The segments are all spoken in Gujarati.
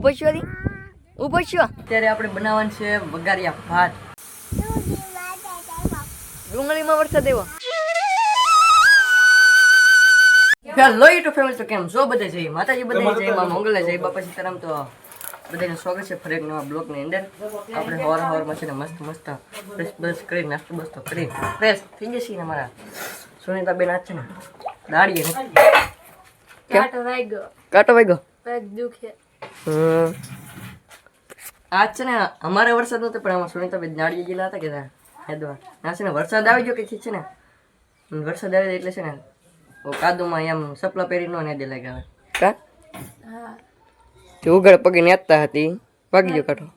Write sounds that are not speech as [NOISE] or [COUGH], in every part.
ઊભો છો દી ઊભો છો? અત્યારે આપણે બનાવવાનું છે વઘારિયા ભાત. ડુંગળીમાં વરસાદ એવો હેલો યુટ્યુબ ફેમિલી તો કેમ છો બધા જઈ માતાજી બધા જય મા મંગલા જય બાપા સીતારામ. તો બધાને સ્વાગત છે ફરી એક નવા બ્લોગની અંદર. આપણે હવાર હવારમાં છે ને મસ્ત મસ્ત ફ્રેશ બ્રશ કરી નાસ્તો બસ્તો કરી ફ્રેશ થઈ જશે ને મારા સુનીતા બેન આજ છે ને દાડીએ કાંટો વાગ્યો. કાંટો વાગ્યો? પગ દુખે. આજ છે ને અમારે વરસાદ નતો પણ અમારા સુનીતા બેન દાડીએ ગયેલા હતા કે હેદવા. ના છે ને વરસાદ આવી ગયો કે છે ને? વરસાદ આવે એટલે છે ને ઓ કાદુમાં એમ સપલા પહેરી નો ને દે લાગ્યા કા? તે ઉઘાડ પગે નેતા હતી. પગી ગયો કાઢો.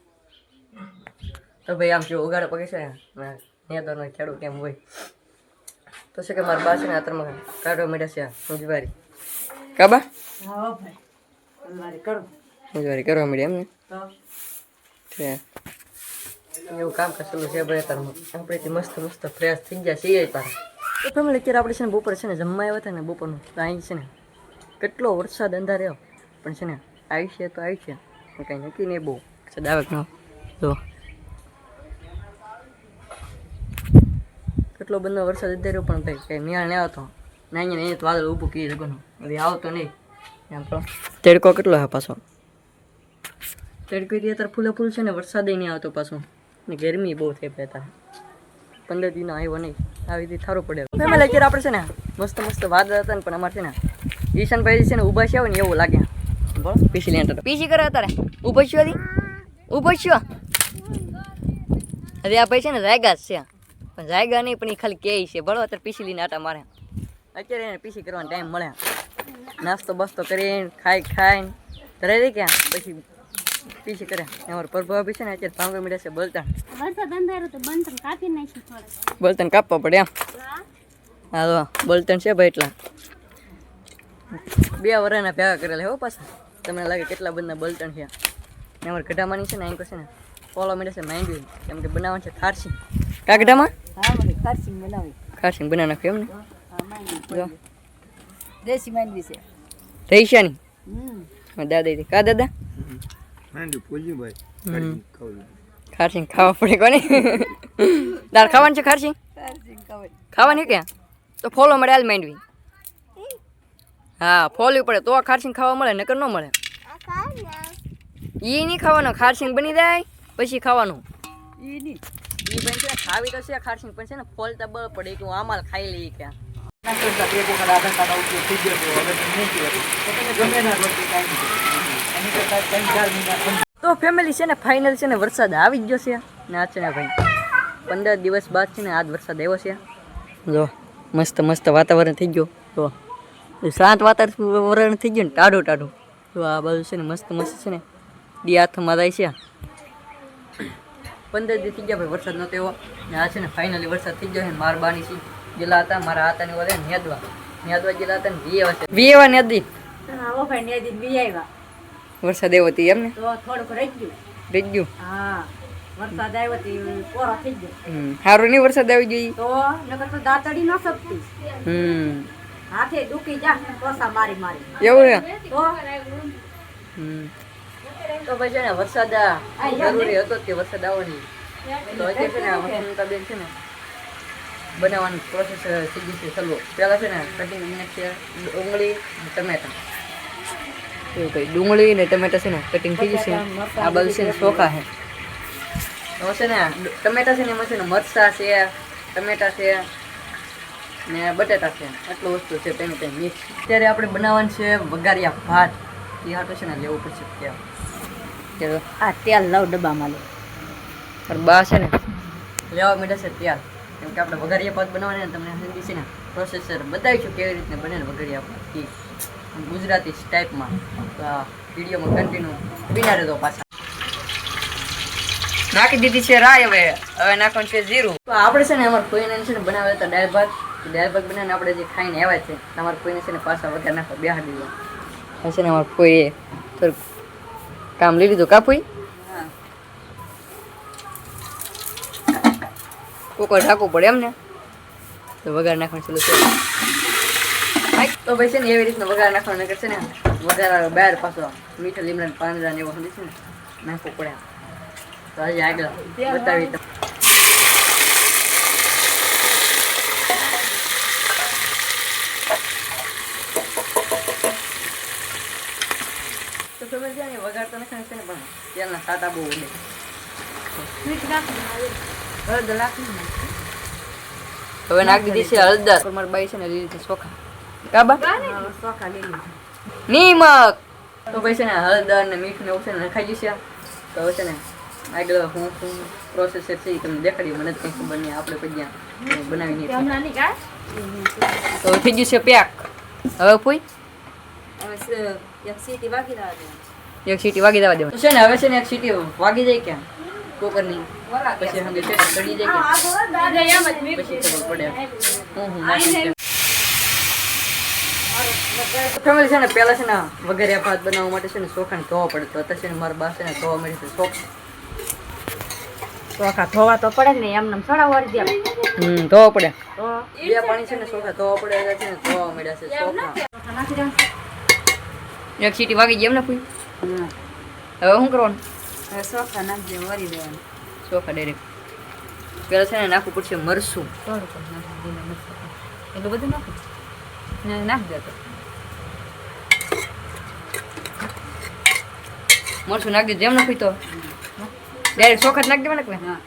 તો ભાઈ આમ જો ઉઘાડ પગે છે ને નેતાનો ખેડૂત કેમ હોય? તો છે કે મારા બા છે ને આતરમાં કાઢવા મળ્યા છે મુજવારી કાબા હા ભાઈ. કરો મુજવારી કરવા મળ્યા એમ ને તો છે. એવું કામ કરેલું છે ભાઈ આપણેથી મસ્ત મસ્ત ફ્રેશ થઈ ગયા છીએ તારા તો ફેમિલી અત્યારે આપણે છે ને બપોર છે ને જમવા આવ્યા હતા ને બપોરનું. અહીં છે ને કેટલો વરસાદ અંધાર્યો પણ છે ને આવી છે તો આવી છે. કંઈ નક્કી નહીં બહુ. સદાવક ન તો કેટલો બધો વરસાદ અંધાર્યો પણ ભાઈ કંઈ મેળ નહીં આવતો. ના અહીંયા તો વાદળ ઊભું કીધું હવે આવતો નહીં. તડકો કેટલો છે પાછો? તડકો અત્યારે ફૂલે ફૂલ છે ને વરસાદ નહીં આવતો પાછો. ને ગરમી બહુ થઈ પહેતા પંદર દિન આવ્યો નહીં. આવી રીતે સારું પડે ફેમિલી અત્યારે આપણે છે ને મસ્ત મસ્ત વાદળ હતા ને પણ અમારે છે ને ઈશાનભાઈ છે ને ઊભા છે ને એવું લાગે. પીસી લેન્ટર પીસી કરે અત્યારે. ઊભો છો ઊભો છો? અરે આ ભાઈ છે ને રાયગા છે. પણ રાયગા નહીં પણ એ ખાલી કે છે. બરો અત્યારે પીસી લઈને આટા મારે અત્યારે એને પીસી કરવાનો ટાઈમ મળે નાસ્તો બસ્તો કરીને ખાઈ ખાઈને. ઘરે રહી ગયા? પછી પીસી કરે અમારો પ્રભાવ બી છે ને અત્યારે ભાંગો મળે છે બળતણ વરસાદ અંધારો તો બંધ થઈને કાપી નાખી થોડે. બળતણ કાપવા પડે એમ. હા. તો બળતણ છે ભાઈ એટલા. બે વરાના ભેગા કરેલા હો પાછા. તમને લાગે કેટલા બધા બળતણ છે. ને અમારે ગઢામાંની છે ને અહીં છે ને પોલો મળે છે માંડવી. કેમ કે બનાવવાનું છે ખારસી કા ગઢામાં? હા મને ખર્ચિંગ બનાવી ખારસી બનાવી નાખ્યું એમ હા માંડવી ને જો દેશી માંડવી છે. રહીશાની હમ. દાદા કા દાદા? માંડી પૂજી ભાઈ હમ. ખાવું પડે કોને? તાર ખાવાનું છે ખારસી ખાવાની. ક્યાં? તો ફોલો મળે હાલ માંડવી. હા? ફોલવી પડે તો ખારસિંગ ખાવા મળે નકર ન મળે. ઈ નહીં ખાવાનું ખારસિંગ બની જાય પછી ખાવાનું. ઈ નહીં. ઈ બેન છે ખાવી તો છે ખારસિંગ પણ છે ને ફોલતા બળ પડે કે હું આમાલ ખાઈ લઈ ક્યાં ના કરતા એક વખત આધાર કાર્ડ આવું થઈ ગયો હવે નહીં કહેવાય. તો તમે ગમે ના રોટી કાંઈ નહીં તો ફેમિલી છે ને ફાઇનલ છે ને, વરસાદ આવી ગયો છે. ને આ છે ને ભાઈ, પંદર દિવસ બાદ છે ને, આજ વરસાદ આવ્યો છે. જો, મસ્ત મસ્ત વાતાવરણ થઈ ગયું. તો શાંત વાતાવરણ થઈ ગયું ને, ટાઢું ટાઢું. તો આ બાજુ છે ને, મસ્ત મસ્ત છે ને, દી હાથમાં જાય છે. પંદર દિવસ થઈ ગયા ભાઈ, વરસાદ નહોતો એવો ને આ છે ને ફાઇનલી વરસાદ થઈ ગયો છે માર બાની છે, ગયેલા હતા, મારા હાથાની વાળે નેદવા નેદવા ગયેલા હતા ને વીએવા છે. વીએવા નેદી હા ભાઈ નેદી આવ્યા વરસાદ એવો હતી એમને? તો થોડુંક રહી ગયું. રહી ગયું? હા વરસાદ આવ્યો તો કોરો થઈ ગયો. હમ. સારું નહીં વરસાદ આવી ગઈ તો નકર તો દાતડી ન શકતી. હમ. હાથે દુખી જા કોસા મારી મારી. એવું છે તો? હમ. તો ભાઈ છે ને વરસાદ જરૂરી હતો કે વરસાદ આવવાની. તો હજી છે ને આ છે ને બનાવવાની પ્રોસેસ થઈ ગઈ છે ચલો. પહેલાં છે ને કટિંગ છે ડુંગળી ટમેટા. એવું ભાઈ ડુંગળી ને ટમેટા છે ને કટિંગ થઈ જશે આ બધું છે ને ચોખા છે. છે ને ટમેટા છે ને એમાં છે ને મરચાં છે ટમેટા છે ને બટેટા છે. આટલું વસ્તુ છે તેનું કંઈ મિક્સ. અત્યારે આપણે બનાવવાનું છે વઘારિયા ભાત. એ તો છે ને લેવું પડશે ત્યાં ચલો આ તેલ લવ ડબ્બામાં લો. પણ બા છે ને લેવા માંડે છે ત્યાર કેમ કે આપણે વઘારિયા ભાત બનાવવાના તમને સમજી છે ને પ્રોસેસર બતાવીશું કેવી રીતે બને વઘારિયા ભાત. ગુજરાતી ટાઈપમાં વિડીયોમાં કન્ટિન્યુ બિના રહેતો પાછા. નાખી દીધી છે રાય હવે. હવે નાખવાનું છે જીરું. તો આપણે છે ને અમારા કોઈને છે ને બનાવ્યા હતા દાળ ભાત. દાળ ભાત બનાવીને આપણે જે ખાઈને આવ્યા છે તમારા કોઈને છે ને પાછા વઘાર નાખવા બેહાડી દીધો. છે ને અમારા કોઈએ થોડુંક કામ લઈ લીધું. કાપુઈ? હા. કુકર ઢાંકવું પડે એમ ને તો વઘાર નાખવાનું ચાલુ. છે તો ભાઈ છે ને એવી રીતના વઘાર નાખવાનું કરશે છે ને વધારે બહાર પાછો મીઠા લીમડા પાંદડા ને એવું સમજી છે ને નાખો પડે તો આજે આગળ બતાવી. તો તમે છે ને વઘારતા નથી છે ને પણ તેલના સાટા બહુ ઉડે હળદર નાખી. હવે નાખી દીધી છે હળદર. મારી બાઈ છે ને લીધી છે ચોખા. કાબા? હા, નિમક. તો ભાઈ છે ને હળદર ને મીઠું ને એવું છે ને ખાઈ જશે તો હવે છે ને આગળ હું શું પ્રોસેસ છે એ તમને દેખાડી મને જ કંઈ ખબર નહીં. આપણે પછી બનાવી નહીં. તો થઈ ગયું છે પેક. હવે કોઈ હવે એક સીટી વાગી દેવા દે એક સીટી વાગી દેવા તો છે ને હવે છે ને એક સીટી વાગી જાય ક્યાં? કુકરની. પછી હંગે છે ચડી જાય કે પછી ખબર પડે. હું હું. ફેમિલી છે ને પહેલાં છે ને વગેરે ભાત બનાવવા માટે છે ને ચોખાને ધોવા પડે. તો અત્યારે છે ને મારા બા છે ને ધોવા મળી છે ચોખા. ચોખા ધોવા તો પડે ને એમને સડા વળી દે. હમ ધોવા પડે. તો બે પાણી છે ને ચોખા ધોવા પડે છે ને ધોવા મળ્યા છે ચોખા. નાખી એક સીટી વાગી ગઈ એમ ને કોઈ? હમ. હવે શું કરવાનું? હવે ચોખા નાખી દે દેવાનું. ચોખા ડાયરેક્ટ પેલા છે ને નાખવું પડશે મરસું. એટલું બધું નાખું નાખ નાખી. દે મરસું નાખી દેજો. એમ નાખી તો. ડાયરેક્ટ ચોખા જ નાખી દેવાના કે હા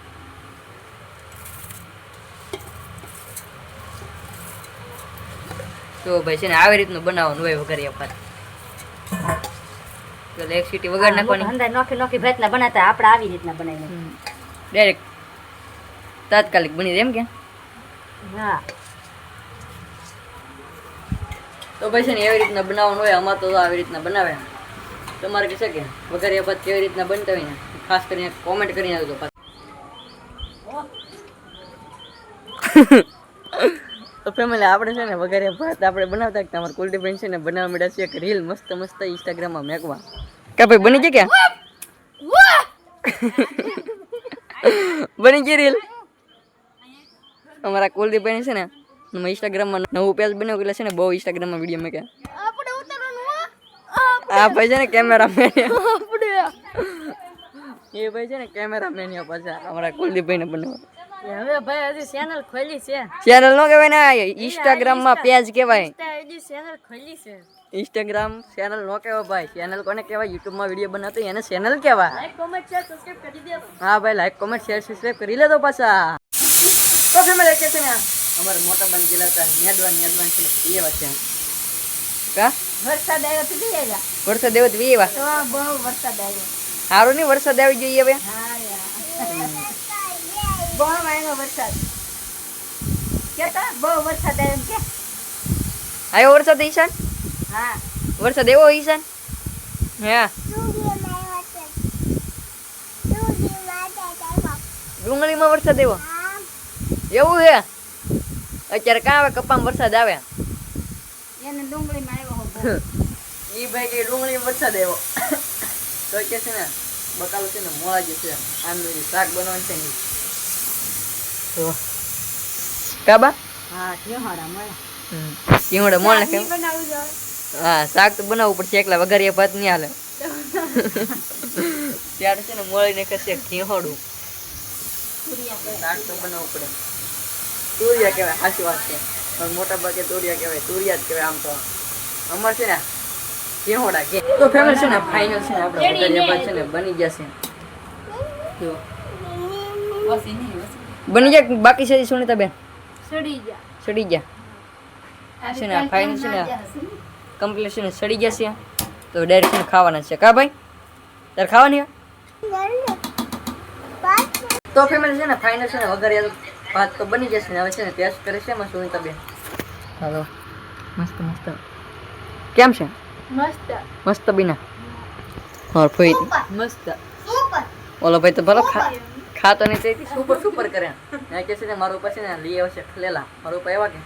તો ભાઈ છે ને આવી રીતનું બનાવવાનું હોય વઘારી ભાત. એટલે એક સીટી વગાડ નાખવાની. અંદર નોખી નોખી ભેતના બનાતા આપણે આવી રીતના બનાવીને ડાયરેક્ટ તાત્કાલિક બની એમ કે? હા. તો પછી છે ને એવી રીતના બનાવવાનું હોય અમારે તો આવી રીતના બનાવે. તમારે કે છે કે વઘારિયા ભાત કેવી રીતના બનતા હોય ને, ખાસ કરીને કોમેન્ટ કરીને આવજો [LAUGHS] તો ફેમિલી આપણે છે ને વઘારિયા ભાત આપણે બનાવતા કે તમારે કુલદીપભાઈ છે ને બનાવવા મળ્યા છે એક રીલ મસ્ત મસ્ત ઇન્સ્ટાગ્રામમાં મેકવા. કે ભાઈ, બની જાય કે? [LAUGHS] બની ગઈ રીલ અમારા કુલદીપભાઈ છે ને ઇન્સ્ટાગ્રામમાં નવું પેજ બનાવ્યું એટલે છે ને બહુ ઇન્સ્ટાગ્રામમાં વીડિયો મેં કે આ ભાઈ છે ને કેમેરામેન એ. ભાઈ છે ને કેમેરામેન પાછા. અમારા કુલદીપભાઈ ને બનાવ. હવે ભાઈ હજી ચેનલ ખોલી છે. ચેનલ નો કહેવાય ને ઇન્સ્ટાગ્રામમાં પેજ કહેવાય. ચેનલ ખોલી છે. ઇન્સ્ટાગ્રામ ચેનલ નો કહેવાય ભાઈ. ચેનલ કોને કહેવાય? યુટ્યુબમાં વીડિયો બનાવતો એને ચેનલ કહેવાય. લાઈક કોમેન્ટ શેર સબસ્ક્રાઇબ કરી દેજો. હા ભાઈ લાઈક કોમેન્ટ શેર સબસ્ક્રાઇબ કરી લેતો પાછા. તો ફેમિલી કે છે ને? અમારે મોટા બંધ ગયેલા હતા. છે એ વાત છે કા? વરસાદ આવ્યો તો આવ્યા. વરસાદ આવ્યો તો વીએ વા બહુ વરસાદ આવ્યો. સારું નહીં વરસાદ આવી જોઈએ હવે? બહુ આવ્યો વરસાદ. કેતા? બહુ વરસાદ આવ્યો કે. આવ્યો વરસાદ ઈશાન? હા. વરસાદ એવો ઈશાન? હા? ડુંગળીમાં વરસાદ એવો એવું છે અત્યારે કાં આવે કપામાં વરસાદ આવે? એને ડુંગળીમાં આવ્યો. ઈ ભાઈ કે ડુંગળી વરસાદ આવ્યો. તો કે છે ને બકાલું છે ને મોળા જે છે. આમનું જે શાક બનાવવાનું છે ને તો? કાબા? હા ટેહાડા મળે. કેવડે મોળ કે હા શાક તો બનાવવું પડશે એકલા વઘારિયા ભાત નહીં હાલે. [LAUGHS] ત્યારે છે ને મોળીને કશે ઘેહોડું શાક તો બનાવવું પડે. તુરિયા કહેવાય સાચી વાત છે. મોટા ભાગે તુરિયા કહેવાય. તુરિયા જ કહેવાય આમ તો. અમાર છે ને કેહોડા કે તો ફેમસ છે ને ફાઇનલ છે ને આપણે ભાત છે ને બની ગયા છે જો બની ગયા બાકી છે સુનિતા બેન? સડી જા સડી ગયા. છે ને ફાઇનલ છે ને કમ્પ્લીટ છે ને? સડી ગયા છે. તો ડાયરેક્ટ ને ખાવાના છે. કા ભાઈ? તારે ખાવાની હે? તો ફેમિલી છે ને ફાઇનલ છે ને વઘારિયા ભાત તો બની જશે ને. હવે છે ને ટેસ્ટ કરે છે એમાં સુનિતા બેન. હાલો. મસ્ત મસ્ત. કેમ છે? મસ્ત. મસ્ત બીના? હા ફોઈ મસ્ત. ઓલો ભાઈ તો ભલો ખા ખાતો નહીં તેથી સુપર સુપર કરે. ને કે છે ને મારો પાસે ને લઈ આવશે ખલેલા. મારો ઉપર એવા કે.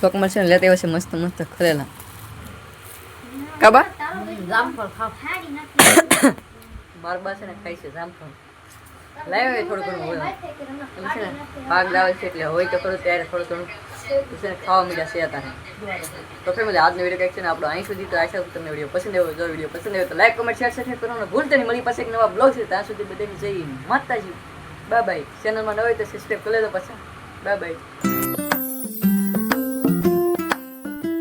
શોકમાં છે ને લેતા આવશે મસ્ત મસ્ત ખલેલા. કાબા? જામફળ ખાવ બાર બા છે ને ખાઈ છે જામફળ. લાવ્યો હોય થોડું ઘણું હોય છે ને ભાગ લાવે છે એટલે હોય તો ખરું ત્યારે થોડું ઘણું. ખાવા મળ્યા છે તારે તો ફેમિલી આજનો વીડિયો કંઈક છે ને, આપણો અહીં સુધી તો આશા તમને વીડિયો પસંદ આવ્યો જો વીડિયો પસંદ આવ્યો તો લાઈક કમેન્ટ શેર સબસ્ક્રાઈબ કરવાનું ભૂલતા નહીં. મળી પાસે એક નવા બ્લોગ છે, ત્યાં સુધી બધાને જઈ માતાજી. બાય બાય ચેનલમાં ન હોય તો સબસ્ક્રાઈબ કરી લેજો પાછા. Bye bye